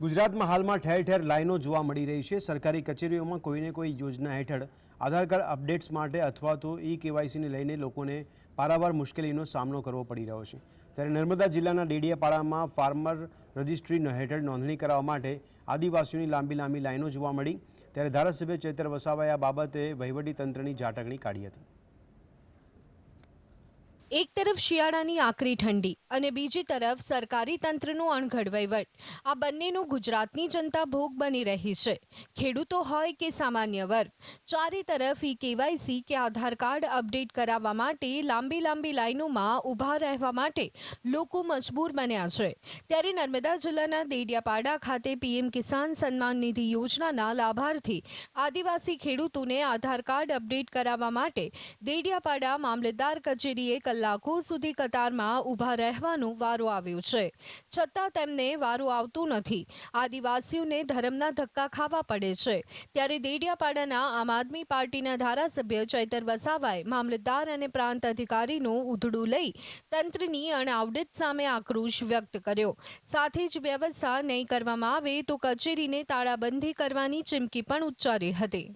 ગુજરાતમાં હાલમાં ઠેર ઠેર લાઈનો જોવા મળી રહી છે. સરકારી કચેરીઓમાં કોઈને કોઈ યોજના હેઠળ આધાર કાર્ડ અપડેટ્સ માટે અથવા તો ઈ કેવાયસીને લઈને લોકોને પારાવાર મુશ્કેલીનો સામનો કરવો પડી રહ્યો છે. ત્યારે નર્મદા જિલ્લાના ડેડિયાપાડામાં ફાર્મર રજિસ્ટ્રી હેઠળ નોંધણી કરાવવા માટે આદિવાસીઓની લાંબી લાંબી લાઈનો જોવા મળી. ત્યારે ધારાસભ્ય ચેતર વસાવાએ આ બાબતે વહીવટીતંત્રની ઝાટકણી કાઢી હતી. એક તરફ શિયાળાની આકરી ઠંડી અને બીજી તરફ સરકારી તંત્રનું અણઘડ વહીવટ આ બંનેનું ગુજરાતની જનતા ભોગ બની રહી છે. ખેડૂતો હોય કે સામાન્ય વર્ગ, ચારે તરફ ઈ કેવાયસી કે આધાર કાર્ડ અપડેટ કરાવવા માટે લાંબી લાંબી લાઈનોમાં ઊભા રહેવા માટે લોકો મજબૂર બન્યા છે. ત્યારે નર્મદા જિલ્લાના દેડિયાપાડા ખાતે પીએમ કિસાન સન્માન નિધિ યોજનાના લાભાર્થી આદિવાસી ખેડૂતોને આધાર કાર્ડ અપડેટ કરાવવા માટે દેડિયાપાડા મામલતદાર કચેરીએ સુધી કતારમાં ઊભા રહેવાનો વારો આવ્યો છે. છતાં તેમને વારો આવતો નથી. આદિવાસીઓને ધર્મના ધક્કા ખાવા પડે છે. ત્યારે દેડિયાપાડાના આમ આદમી પાર્ટીના ધારાસભ્ય ચૈતર વસાવાએ મામલતદાર અને પ્રાંત અધિકારીનું ઉધડું લઈ તંત્રની અણઆવડત સામે આક્રોશ વ્યક્ત કર્યો. સાથે જ વ્યવસ્થા નહીં કરવામાં આવે તો કચેરીને તાળાબંધી કરવાની ચીમકી પણ ઉચ્ચારી હતી.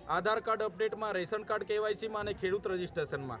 આધાર કાર્ડ અપડેટમાં રેશન કાર્ડ કેવાયસીમાં અને ખેડૂત રજિસ્ટ્રેશનમાં.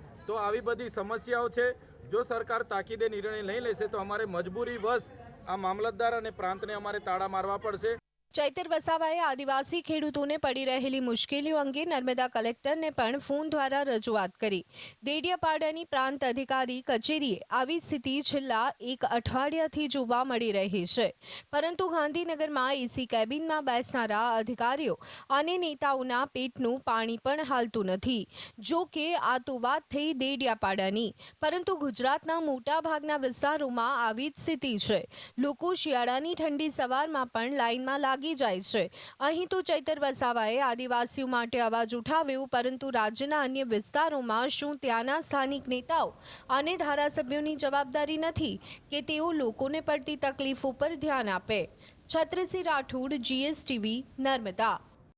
તો આવી બધી સમસ્યાઓ છે. જો સરકાર તાકીદે નિર્ણય નહીં લેશે તો અમારે મજબૂરી વશ આ મામલતદાર અને પ્રાંતને અમારે તાળા મારવા પડશે. ચૈતર વસાવાએ આદિવાસી ખેડૂતોને પડી રહેલી મુશ્કેલીઓ અંગે નર્મદા કલેક્ટરને પણ ફોન દ્વારા રજૂઆત કરી. દેડિયાપાડાની પ્રાંત અધિકારી કચેરીએ આવી સ્થિતિ છેલ્લા એક અઠવાડિયાથી જોવા મળી રહી છે. પરંતુ ગાંધીનગરમાં એસી કેબિનમાં બેસનારા અધિકારીઓ અને નેતાઓના પેટનું પાણી પણ હાલતું નથી. જો કે, આ તો વાત થઈ દેડિયાપાડાની. પરંતુ ગુજરાતના મોટાભાગના વિસ્તારોમાં આવી જ સ્થિતિ છે. લોકો શિયાળાની ઠંડી સવારમાં પણ લાઇનમાં લાગી જાય છે. અહીં તો ચૈતર વસાવાએ આદિવાસીઓ માટે અવાજ ઉઠાવ્યો, પરંતુ રાજ્યના અન્ય વિસ્તારોમાં શું ત્યાંના સ્થાનિક નેતાઓ અને ધારાસભ્યોની જવાબદારી નથી કે તેઓ લોકોને પડતી તકલીફો પર ધ્યાન આપે? છત્રસિંહ રાઠોડ, જીએસટીવી, નર્મદા.